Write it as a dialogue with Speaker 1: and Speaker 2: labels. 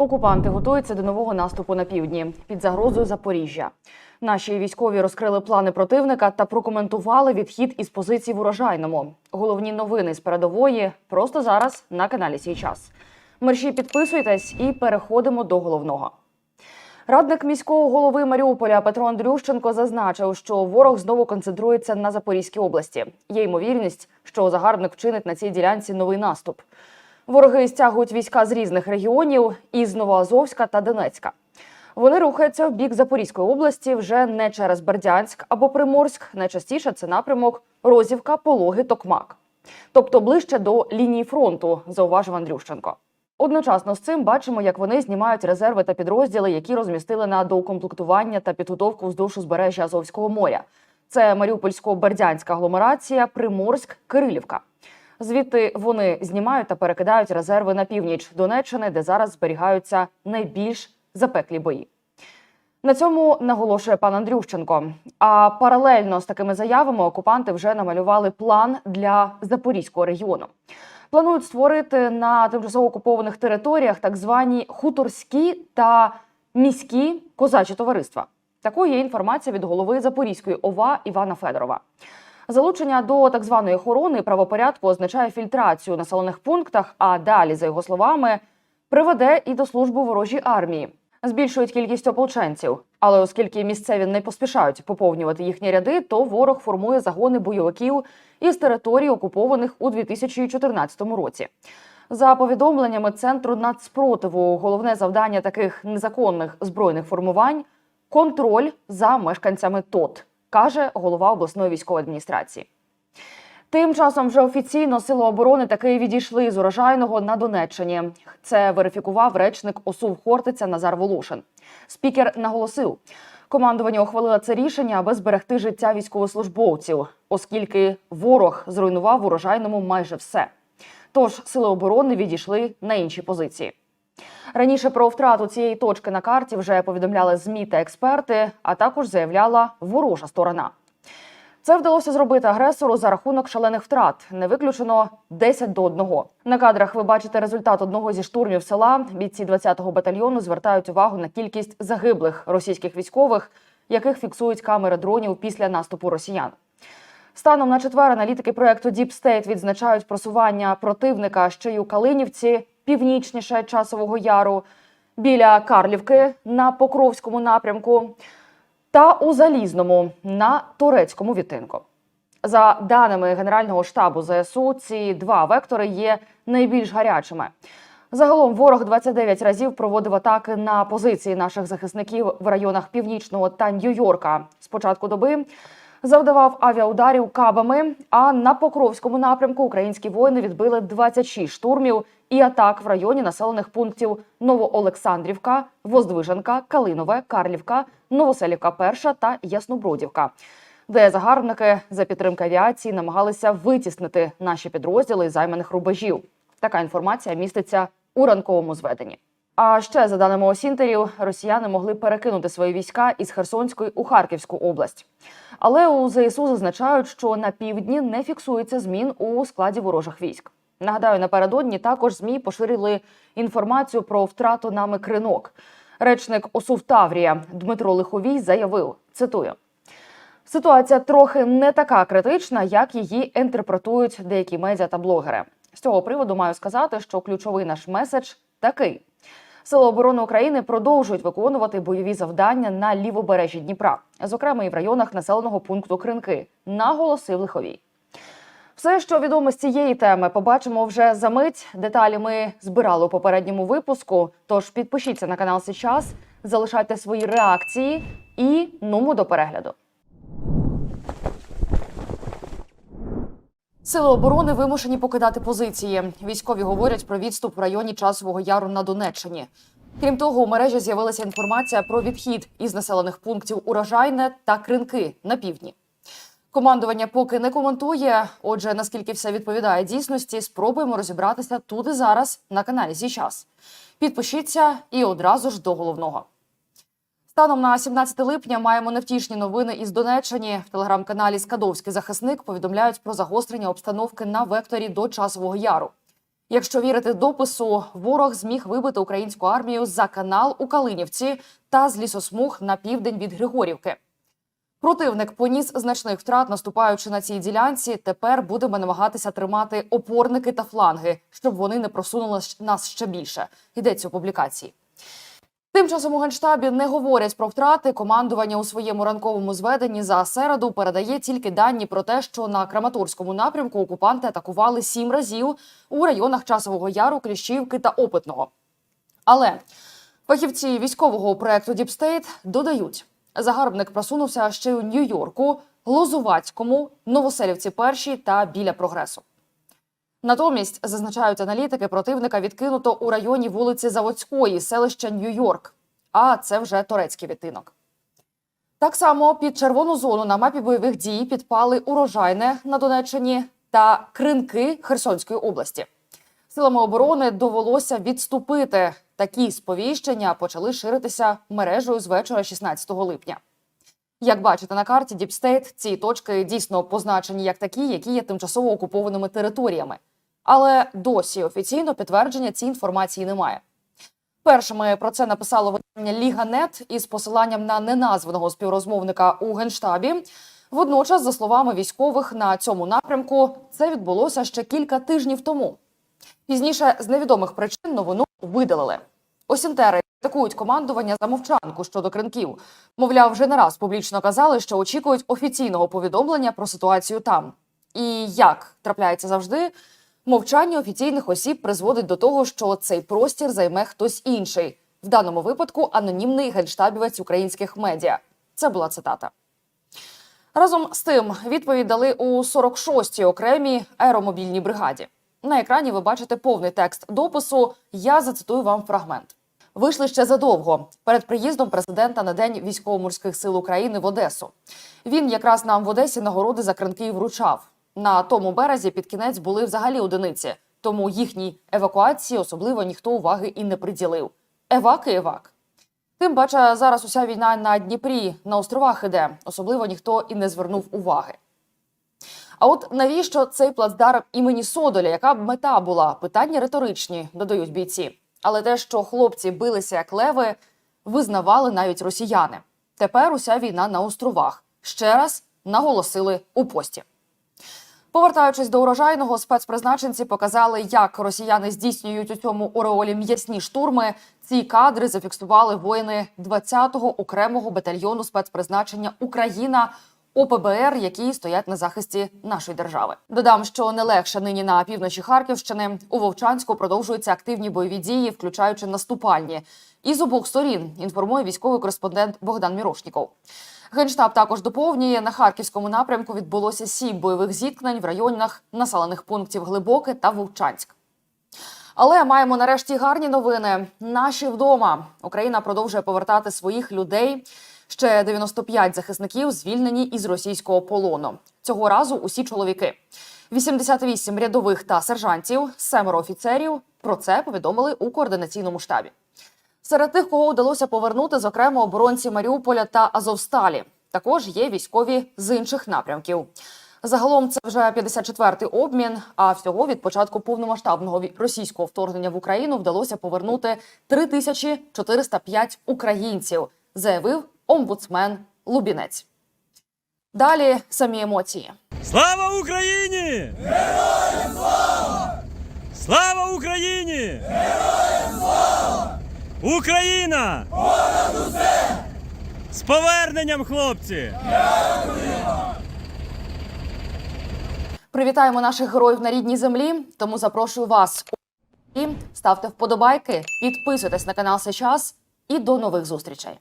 Speaker 1: Окупанти готуються до нового наступу на півдні під загрозою Запоріжжя. Наші військові розкрили плани противника та прокоментували відхід із позицій в урожайному. Головні новини з передової просто зараз на каналі Сій час. Мерші підписуйтесь і переходимо до головного. Радник міського голови Маріуполя Петро Андрющенко зазначив, що ворог знову концентрується на Запорізькій області. Є ймовірність, що загарбник вчинить на цій ділянці новий наступ. Вороги стягують війська з різних регіонів із Новоазовська та Донецька. Вони рухаються в бік Запорізької області вже не через Бердянськ або Приморськ. Найчастіше це напрямок Розівка, Пологи, Токмак. Тобто ближче до лінії фронту, зауважив Андрющенко. Одночасно з цим бачимо, як вони знімають резерви та підрозділи, які розмістили на доукомплектування та підготовку вздовж узбережжя Азовського моря. Це Маріупольсько-Бердянська агломерація, Приморськ, Кирилівка. Звідти вони знімають та перекидають резерви на північ Донеччини, де зараз зберігаються найбільш запеклі бої. На цьому наголошує пан Андрющенко. А паралельно з такими заявами окупанти вже намалювали план для запорізького регіону. Планують створити на тимчасово окупованих територіях так звані хуторські та міські козачі товариства. Такою є інформація від голови Запорізької ОВА Івана Федорова. Залучення до так званої охорони правопорядку означає фільтрацію в населених пунктах, а далі, за його словами, приведе і до служби ворожій армії. Збільшують кількість ополченців, але оскільки місцеві не поспішають поповнювати їхні ряди, то ворог формує загони бойовиків із територій, окупованих у 2014 році. За повідомленнями центру нацспротиву, головне завдання таких незаконних збройних формувань контроль за мешканцями ТОТ, каже голова обласної військової адміністрації. Тим часом вже офіційно сили оборони таки відійшли з урожайного на Донеччині. Це верифікував речник ОСУВ Хортиця Назар Волошин. Спікер наголосив, командування ухвалило це рішення, аби зберегти життя військовослужбовців, оскільки ворог зруйнував урожайному майже все. Тож сили оборони відійшли на інші позиції. Раніше про втрату цієї точки на карті вже повідомляли змі та експерти, а також заявляла ворожа сторона. Це вдалося зробити агресору за рахунок шалених втрат. Не виключено 10 до 1. На кадрах ви бачите результат одного зі штурмів села. Бійці 20-го батальйону звертають увагу на кількість загиблих російських військових, яких фіксують камери дронів після наступу росіян. Станом на четвер аналітики проекту Deep State відзначають просування противника ще й у Калинівці, північніше часового яру, біля Карлівки на Покровському напрямку та у Залізному на турецькому відтинку. За даними Генерального штабу ЗСУ, ці два вектори є найбільш гарячими. Загалом ворог 29 разів проводив атаки на позиції наших захисників в районах Північного та Нью-Йорка. З доби завдавав авіаударів кабами. А на Покровському напрямку українські воїни відбили 26 штурмів і атак в районі населених пунктів Новоолександрівка, Воздвиженка, Калинове, Карлівка, Новоселівка Перша та Яснобродівка, де загарбники за підтримки авіації намагалися витіснити наші підрозділи із займаних рубежів. Така інформація міститься у ранковому зведенні. А ще за даними осінтерів, росіяни могли перекинути свої війська із Херсонської у Харківську область. Але у ЗСУ зазначають, що на півдні не фіксується змін у складі ворожих військ. Нагадаю, напередодні також змі поширили інформацію про втрату нами кринок. Речник ОСУВ Таврія Дмитро Лиховій заявив: цитую. Ситуація трохи не така критична, як її інтерпретують деякі медіа та блогери. З цього приводу маю сказати, що ключовий наш меседж такий: Сили оборони України продовжують виконувати бойові завдання на лівобережжі Дніпра, зокрема і в районах населеного пункту Кринки, наголосив Лиховій. Все, що відомо з цієї теми, побачимо вже за мить. Деталі ми збирали у попередньому випуску. Тож підпишіться на канал сейчас, залишайте свої реакції і нумо до перегляду. Сили оборони вимушені покидати позиції. Військові говорять про відступ в районі часового яру на Донеччині. Крім того, у мережі з'явилася інформація про відхід із населених пунктів Урожайне та Кринки на півдні. Командування поки не коментує. Отже, наскільки все відповідає дійсності, спробуємо розібратися тут і зараз на каналі Січас. Підпишіться і одразу ж до головного. Станом на 17 липня маємо невтішні новини із Донеччини. В телеграм-каналі Скадовський захисник повідомляють про загострення обстановки на векторі до часового яру. Якщо вірити допису, ворог зміг вибити українську армію за канал у Калинівці та з лісосмуг на південь від Григорівки. Противник поніс значних втрат, наступаючи на цій ділянці. Тепер будемо намагатися тримати опорники та фланги, щоб вони не просунули нас ще більше. Йдеться у публікації. Тим часом у генштабі не говорять про втрати. Командування у своєму ранковому зведенні за середу передає тільки дані про те, що на Краматорському напрямку окупанти атакували сім разів у районах Часового Яру, Кліщівки та Опитного. Але фахівці військового проекту State додають, загарбник просунувся ще у Нью-Йорку, Лозувацькому, Новоселівці першій та біля прогресу. Натомість зазначають аналітики, противника відкинуто у районі вулиці Заводської, селища Нью-Йорк. А це вже турецький відтинок. Так само під червону зону на мапі бойових дій підпали урожайне на Донеччині та кринки Херсонської області. Силами оборони довелося відступити. Такі сповіщення почали ширитися мережею з вечора 16 липня. Як бачите на карті State, ці точки дійсно позначені як такі, які є тимчасово окупованими територіями. Але досі офіційно підтвердження цієї інформації немає. Першими про це написало видання Ліга.нет із посиланням на неназваного співрозмовника у генштабі. Водночас, за словами військових, на цьому напрямку це відбулося ще кілька тижнів тому. Пізніше з невідомих причин новину видалили. Осінтери атакують командування за мовчанку щодо кринків. Мовляв, вже не раз публічно казали, що очікують офіційного повідомлення про ситуацію там. І як трапляється завжди, мовчання офіційних осіб призводить до того, що цей простір займе хтось інший. В даному випадку анонімний генштабівець українських медіа. Це була цитата. Разом з тим відповідь дали у 46-й окремій аеромобільній бригаді. На екрані ви бачите повний текст допису. Я зацитую вам фрагмент. Вийшли ще задовго перед приїздом президента на день військово-морських сил України в Одесу. Він якраз нам в Одесі нагороди за кринки вручав. На тому березі під кінець були взагалі одиниці, тому їхній евакуації особливо ніхто уваги і не приділив. Евак і евак. Тим паче зараз уся війна на Дніпрі на островах іде, особливо ніхто і не звернув уваги. А от навіщо цей плацдарм імені Содоля? Яка б мета була? Питання риторичні, додають бійці. Але те, що хлопці билися як леви, визнавали навіть росіяни. Тепер уся війна на островах. Ще раз наголосили у пості. Повертаючись до урожайного, спецпризначенці показали, як росіяни здійснюють у цьому ореолі м'ясні штурми. Ці кадри зафіксували воїни 20-го окремого батальйону спецпризначення Україна ОПБР, які стоять на захисті нашої держави. Додам, що не легше нині на півночі Харківщини у Вовчанську продовжуються активні бойові дії, включаючи наступальні. І з обох сторін інформує військовий кореспондент Богдан Мірошніков. Генштаб також доповнює на харківському напрямку відбулося сім бойових зіткнень в районах населених пунктів Глибоке та Вовчанськ. Але маємо нарешті гарні новини. Наші вдома Україна продовжує повертати своїх людей. Ще 95 захисників звільнені із російського полону. Цього разу усі чоловіки. 88 рядових та сержантів, семеро офіцерів. Про це повідомили у координаційному штабі. Серед тих, кого вдалося повернути, зокрема оборонці Маріуполя та Азовсталі. Також є військові з інших напрямків. Загалом це вже 54-й обмін. А всього від початку повномасштабного російського вторгнення в Україну вдалося повернути 3405 українців, заявив омбудсмен Лубінець. Далі самі емоції.
Speaker 2: Слава Україні! Героям слава! Слава Україні! Героям слава! Україна! Понад усе! З поверненням, хлопці!
Speaker 1: Привітаємо наших героїв на рідній землі. Тому запрошую вас у ставте вподобайки, підписуйтесь на канал сейчас і до нових зустрічей.